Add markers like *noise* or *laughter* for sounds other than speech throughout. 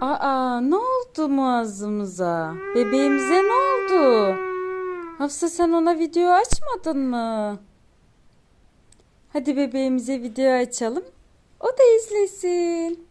Aa ne oldu Muazzımıza? Bebeğimize ne oldu? Hafsa sen ona video açmadın mı? Hadi bebeğimize video açalım. O da izlesin.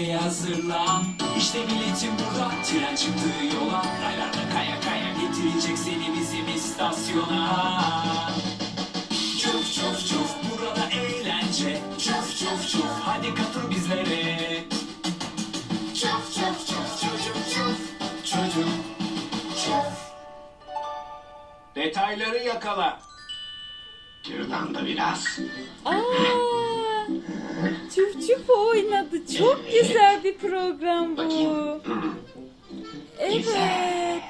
Eğlenceye hazırlan İşte biletim burada Tren çıktı yola. Raylarda kaya kaya Getirecek seni bizim istasyona. Çuf çuf çuf. Burada eğlence. Çuf çuf çuf. Hadi katıl bizlere. Çuf çuf çuf. Çocuk çuf. Çocuk çuf. Detayları yakala. Şuradan da biraz. Aa, çuf oynadı. Çok güzel bir program bu. Evet.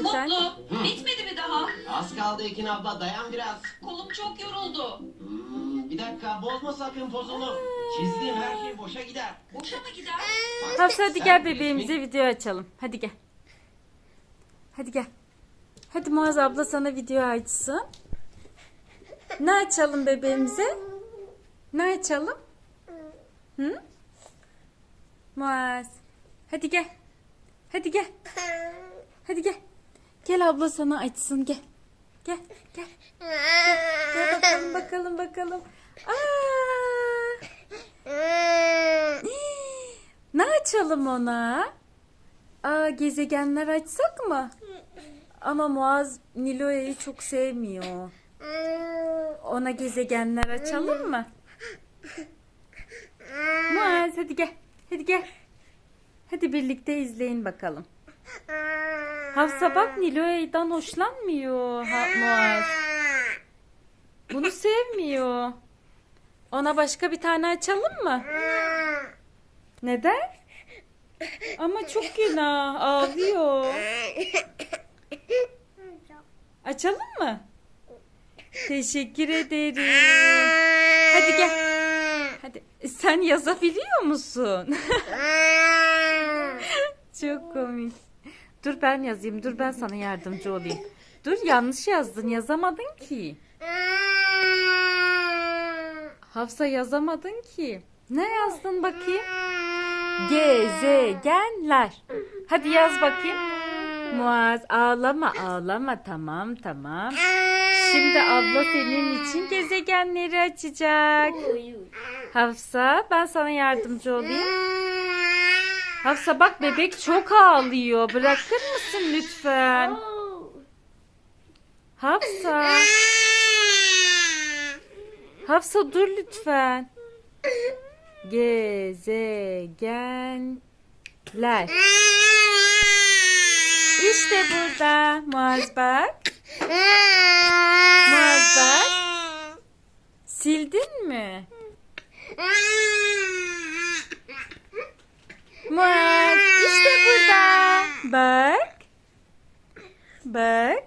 Efendim? Mutlu. Bitmedi mi daha? Az kaldı Ekin abla dayan biraz. Kolum çok yoruldu. Hmm, bir dakika bozma sakın pozunu. Çizdiğim her şey boşa gider. Boşa mı gider? Hafsa hadi gel bebeğimize video açalım. Hadi gel. Hadi gel. Hadi Muaz abla sana video açsın. Ne açalım bebeğimize? Ne açalım? Hı? Muaz. Hadi gel. Hadi gel. Hadi gel. Gel abla sana açsın gel. Gel gel. Gel bakalım bakalım bakalım. Aa! Ne açalım ona? Aa gezegenler açsak mı? Ama Muaz Nilo'yu çok sevmiyor. Ona gezegenler açalım mı? Muaz hadi gel. Hadi gel. Hadi birlikte izleyin bakalım. Hafsa bak Nilo'dan hoşlanmıyor ha, Muaz. Bunu sevmiyor. Ona başka bir tane açalım mı? Neden? Ama çok günah. Ağlıyor. Açalım mı? Teşekkür ederim. Hadi gel. Sen yazabiliyor musun? *laughs* Çok komik. Dur ben yazayım. Dur ben sana yardımcı olayım. Dur yanlış yazdın. Yazamadın ki. Hafsa yazamadın ki. Ne yazdın bakayım? Gezegenler. Hadi yaz bakayım. Muaz ağlama ağlama tamam tamam. Şimdi abla senin için gezegenleri açacak. Hafsa ben sana yardımcı olayım. Hafsa bak bebek çok ağlıyor. Bırakır mısın lütfen? Hafsa. Hafsa dur lütfen. Gezegenler. İşte burada. Muaz bak. Muaz bak. Sildin mi? Muaz işte burada. Bak. Bak.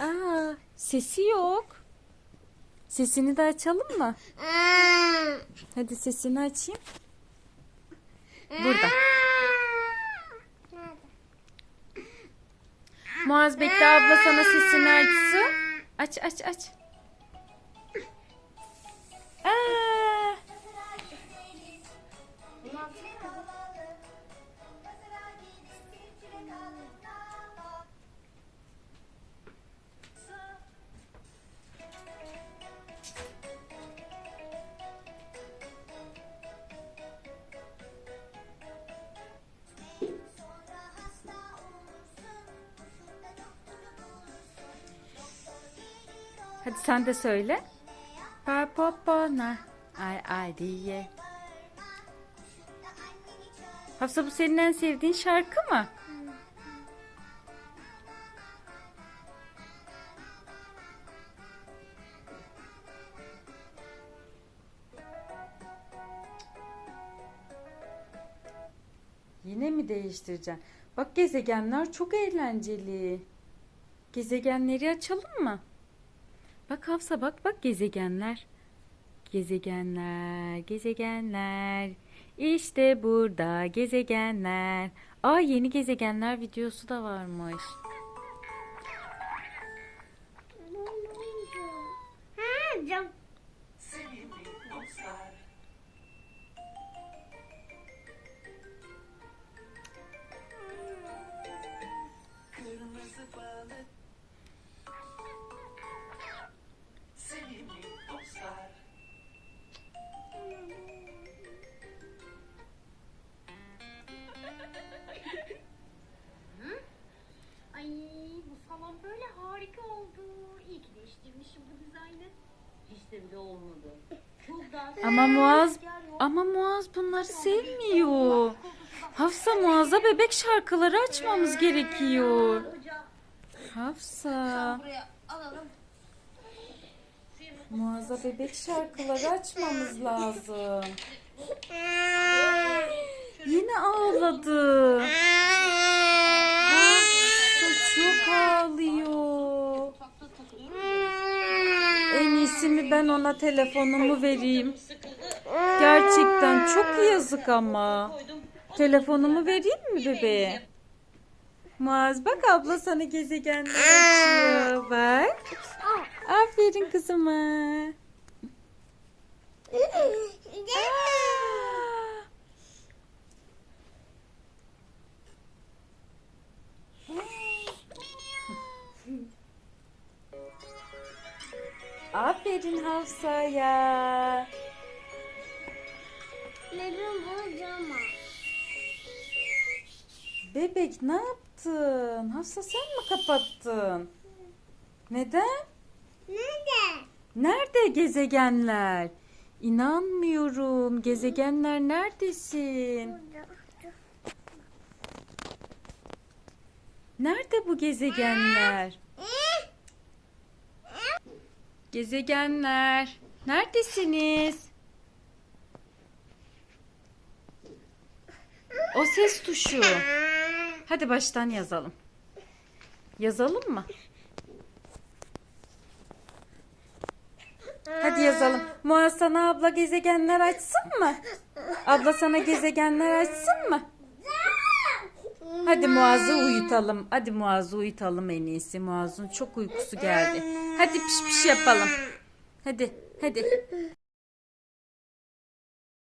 Aa, sesi yok. Sesini de açalım mı? Hadi sesini açayım. Burada. Muaz bekle abla sana sesini açsın. Aç aç aç. Hadi sen de söyle. Par popona ay ay diye. Hafsa bu senin en sevdiğin şarkı mı? Yine mi değiştireceksin? Bak gezegenler çok eğlenceli. Gezegenleri açalım mı? Bak Hafsa bak bak gezegenler. Gezegenler, gezegenler. İşte burada gezegenler. Aa yeni gezegenler videosu da varmış. Ha cam. İyi ki değiştirmişim bu dizaynı. Hiç de bile olmadı. Çok daha Ama Muaz ama Muaz bunları sevmiyor. Hafsa Muaz'a bebek şarkıları açmamız gerekiyor. Hafsa. buraya alalım. Muaz'a bebek şarkıları açmamız lazım. Yine ağladı. Hafsa çok ağlıyor. En mi ben ona telefonumu vereyim. Gerçekten çok yazık ama. Telefonumu vereyim mi bebeğe? Muaz bak abla sana gezegenler açıyor. Bak. Aferin kızıma. Aferin Hafsa'ya. Neden bu cama? Bebek ne yaptın? Hafsa sen mi kapattın? Neden? Nerede? Nerede gezegenler? İnanmıyorum. Gezegenler neredesin? Nerede bu gezegenler? Gezegenler. Neredesiniz? O ses tuşu. Hadi baştan yazalım. Yazalım mı? Hadi yazalım. Muaz sana abla gezegenler açsın mı? Abla sana gezegenler açsın mı? Hadi Muaz'ı uyutalım. Hadi Muaz'ı uyutalım en iyisi. Muaz'ın çok uykusu geldi. Hadi piş piş yapalım. Hadi, hadi.